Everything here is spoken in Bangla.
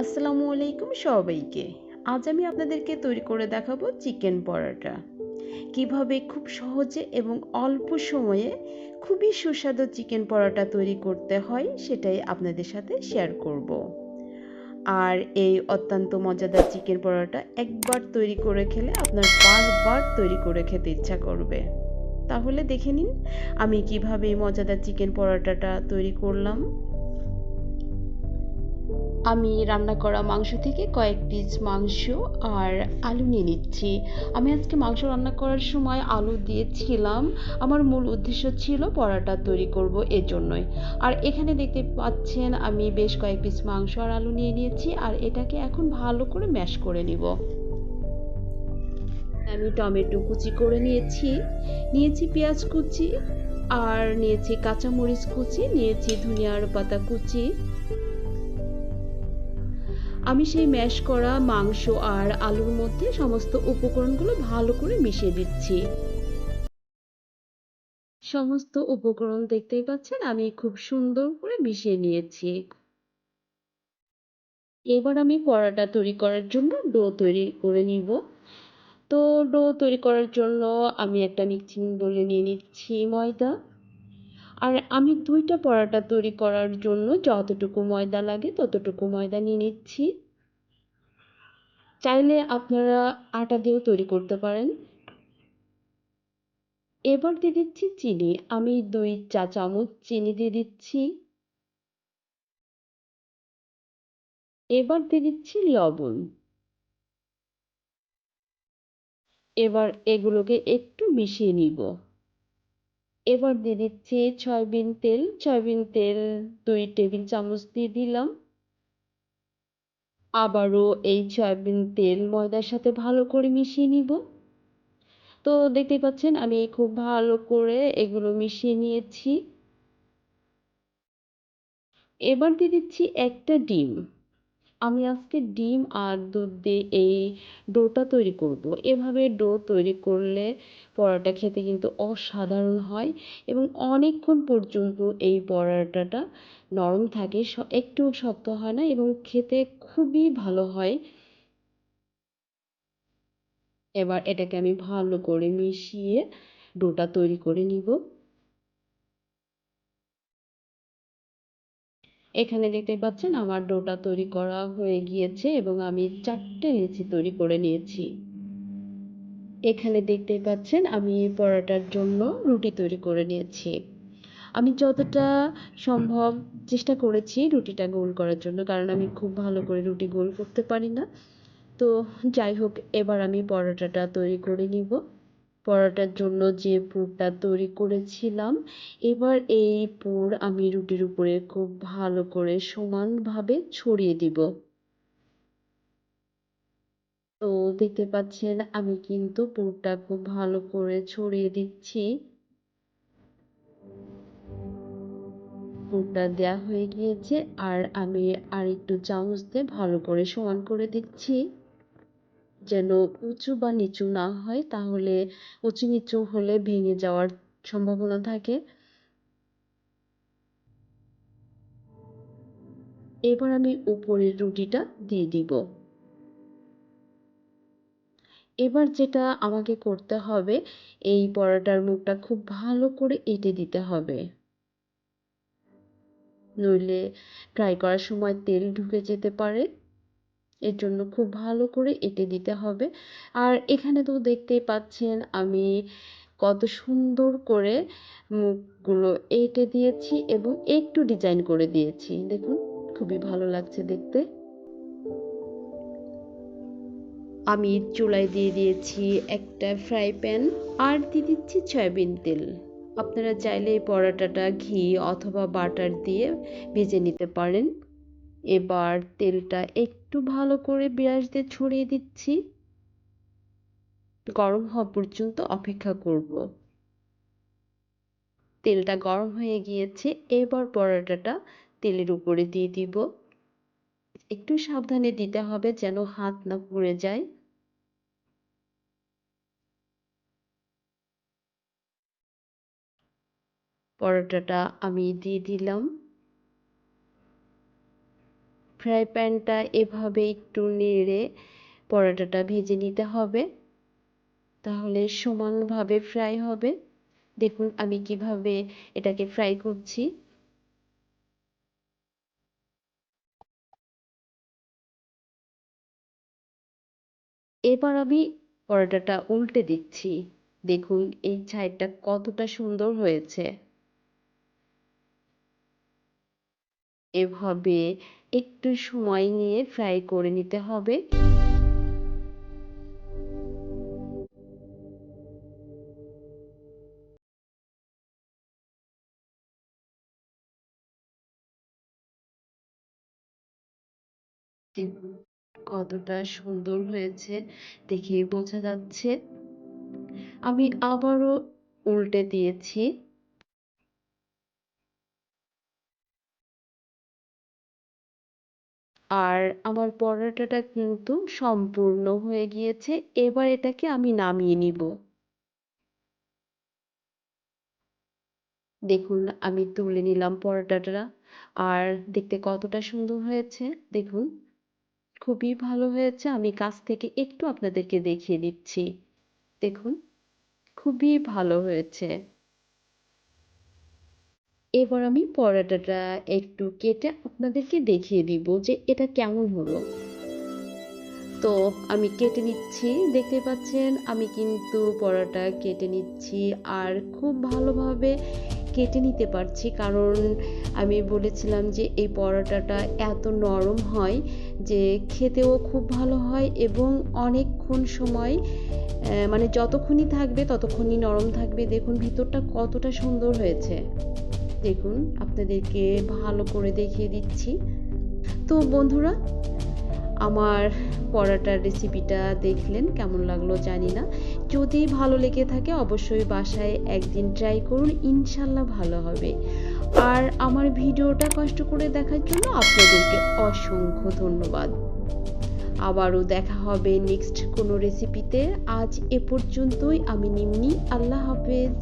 আসসালামু আলাইকুম সবাইকে। আজ আমি আপনাদেরকে তৈরি করে দেখাবো চিকেন পরোটা। কীভাবে খুব সহজে এবং অল্প সময়ে খুবই সুস্বাদু চিকেন পরোটা তৈরি করতে হয় সেটাই আপনাদের সাথে শেয়ার করব। আর এই অত্যন্ত মজাদার চিকেন পরোটা একবার তৈরি করে খেলে আপনার বারবার তৈরি করে খেতে ইচ্ছা করবে। তাহলে দেখে নিন আমি কীভাবে এই মজাদার চিকেন পরোটাটা তৈরি করলাম। আমি রান্না করা মাংস থেকে কয়েক পিস মাংস আর আলু নিয়ে নিচ্ছি। আমি আজকে মাংস রান্না করার সময় আলু দিয়েছিলাম। আমার মূল উদ্দেশ্য ছিল পরাটা তৈরি করব এর জন্যই আর এখানে দেখতে পাচ্ছেন আমি বেশ কয়েক পিস মাংস আর আলু নিয়ে নিয়েছি আর এটাকে এখন ভালো করে ম্যাশ করে নিব। আমি টমেটো কুচি করে নিয়েছি নিয়েছি পেঁয়াজ কুচি আর নিয়েছি কাঁচামরিচ কুচি, নিয়েছি ধনিয়ার পাতা কুচি। আমি সেই ম্যাশ করা মাংস আর আলুর মধ্যে সমস্ত উপকরণগুলো ভালো করে মিশিয়ে দিচ্ছি। সমস্ত উপকরণ দেখতেই পাচ্ছেন, আমি খুব সুন্দর করে মিশিয়ে নিয়েছি। এবার আমি পরাটা তৈরি করার জন্য ডো তৈরি করে নিব। তো ডো তৈরি করার জন্য আমি একটা মিক্সিং বলে নিয়ে নিচ্ছি ময়দা। আর আমি দুইটা পরাটা তৈরি করার জন্য যতটুকু ময়দা লাগে ততটুকু ময়দা নিয়ে নিচ্ছি। চাইলে আপনারা আটা দিয়েও তৈরি করতে পারেন। এবার দিয়ে দিচ্ছি চিনি। আমি দুই চা চামচ চিনি দিয়ে দিচ্ছি। এবার দিয়ে দিচ্ছি লবণ। এবার এগুলোকে একটু মিশিয়ে নিব। এবার দিয়ে দিচ্ছি সয়াবিন তেল। সয়াবিন তেল দুই টেবিল চামচ দিয়ে দিলাম। আবারও এই সয়াবিন তেল ময়দার সাথে ভালো করে মিশিয়ে নিব। তো দেখতেই পাচ্ছেন, আমি খুব ভালো করে এগুলো মিশিয়ে নিয়েছি। এবার দিয়ে দিচ্ছি একটা ডিম। আমি আজকে ডিম আর দুধ দিয়ে এই ডোটা তৈরি করব। এভাবে ডো তৈরি করলে পরোটা খেতে কিন্তু অসাধারণ হয় এবং অনেকক্ষণ পর্যন্ত এই পরোটাটা নরম থাকে একটু শক্ত হয় না এবং খেতে খুবই ভালো হয় এবার এটাকে আমি ভালো করে মিশিয়ে ডোটা তৈরি করে নিব এখানে দেখতে পাচ্ছেন আমার ডোটা তৈরি করা হয়ে গিয়েছে এবং আমি চারটে লেচি তৈরি করে নিয়েছি। এখানে দেখতে পাচ্ছেন আমি পরোটার জন্য রুটি তৈরি করে নিয়েছি। আমি যতটা সম্ভব চেষ্টা করেছি রুটিটা গোল করার জন্য, কারণ আমি খুব ভালো করে রুটি গোল করতে পারি না। তো যাই হোক, এবার আমি পরোটাটা তৈরি করে নিব। পরোটার জন্য যে পুরটা তৈরি করেছিলাম, এবার এই পুর আমি রুটির উপরে খুব ভালো করে সমানভাবে ছড়িয়ে দিব। তো দেখতে পাচ্ছেন, আমি কিন্তু পুরটা খুব ভালো করে ছড়িয়ে দিচ্ছি। পুরটা দেওয়া হয়ে গিয়েছে, আর আমি আর একটু চামচ দিয়ে ভালো করে সমান করে দিচ্ছি। যেন উঁচু বা নিচু না হয়, তাহলে উঁচু নিচু হলে ভেঙে যাওয়ার সম্ভাবনা থাকে। এবার আমি উপরের রুটিটা দিয়ে দিব। এবার যেটা আমাকে করতে হবে, এই পরোটার মুখটা খুব ভালো করে এঁটে দিতে হবে। নইলে ট্রাই করার সময় তেল ঢুকে যেতে পারে। এর জন্য খুব ভালো করে এঁটে দিতে হবে। আর এখানে তো দেখতেই পাচ্ছেন আমি কত সুন্দর করে মুখগুলো এঁটে দিয়েছি এবং একটু ডিজাইন করে দিয়েছি। দেখুন, খুবই ভালো লাগছে দেখতে। আমি চুলায় দিয়ে দিয়েছি একটা ফ্রাই প্যান আর দিয়ে দিচ্ছি সয়াবিন তেল। আপনারা চাইলে এই পরোটাটা ঘি অথবা বাটার দিয়ে ভেজে নিতে পারেন। এবার তেলটা একটু ভালো করে ব্রাশ দিয়ে ছড়িয়ে দিচ্ছি। গরম হওয়া পর্যন্ত অপেক্ষা করব। তেলটা গরম হয়ে গিয়েছে, এবার পরোটাটা তেলের উপরে দিয়ে দিব। একটু সাবধানে দিতে হবে যেন হাত না পুড়ে যায়। পরোটাটা আমি দিয়ে দিলাম। ফ্রাই প্যানটা এভাবে একটু নেড়ে পরোটাটা ভেজে নিতে হবে। তাহলে সমানভাবে ফ্রাই হবে। দেখুন আমি কীভাবে এটাকে ফ্রাই করছি। এবার আমি পরোটাটা উল্টে দিচ্ছি। দেখুন এই সাইডটা কতটা সুন্দর হয়েছে। এভাবে একটু সময় নিয়ে ফ্রাই করে নিতে হবে। কতটা সুন্দর হয়েছে দেখেই বোঝা যাচ্ছে। আমি আবারও উল্টে দিয়েছি। আর আমার পরোটাটা কিন্তু সম্পূর্ণ হয়ে গিয়েছে, এবার এটাকে আমি নামিয়ে নিব। দেখুন, আমি তুলে নিলাম পরোটাটা আর দেখতে কতটা সুন্দর হয়েছে। দেখুন, খুবই ভালো হয়েছে। আমি কাছ থেকে একটু আপনাদেরকে দেখিয়ে দিচ্ছি। দেখুন, খুবই ভালো হয়েছে। এবার আমি পরোটাটা একটু কেটে আপনাদেরকে দেখিয়ে দিব যে এটা কেমন হলো। তো আমি কেটে নিচ্ছি, দেখতে পাচ্ছেন, আমি কিন্তু পরোটা কেটে নিচ্ছি আর খুব ভালোভাবে কেটে নিতে পারছি কারণ আমি বলেছিলাম যে এই পরোটাটা এত নরম হয় যে খেতেও খুব ভালো হয় এবং অনেকক্ষণ সময় মানে যতক্ষণই থাকবে ততক্ষণই নরম থাকবে। দেখুন ভিতরটা কতটা সুন্দর হয়েছে। দেখুন, আপনাদেরকে ভালো করে দেখিয়ে দিচ্ছি। তো বন্ধুরা, আমার পরাটার রেসিপিটা দেখলেন, কেমন লাগল জানি না। যদি ভালো লেগে থাকে, অবশ্যই বাসায় একদিন ট্রাই করুন ইনশাল্লাহ ভালো হবে। আর আমার ভিডিওটা কষ্ট করে দেখার জন্য আপনাদেরকে অসংখ্য ধন্যবাদ। আবারও দেখা হবে নেক্সট কোনো রেসিপিতে আজ এ পর্যন্তই, আমি নিম্নি, আল্লাহ হাফেজ।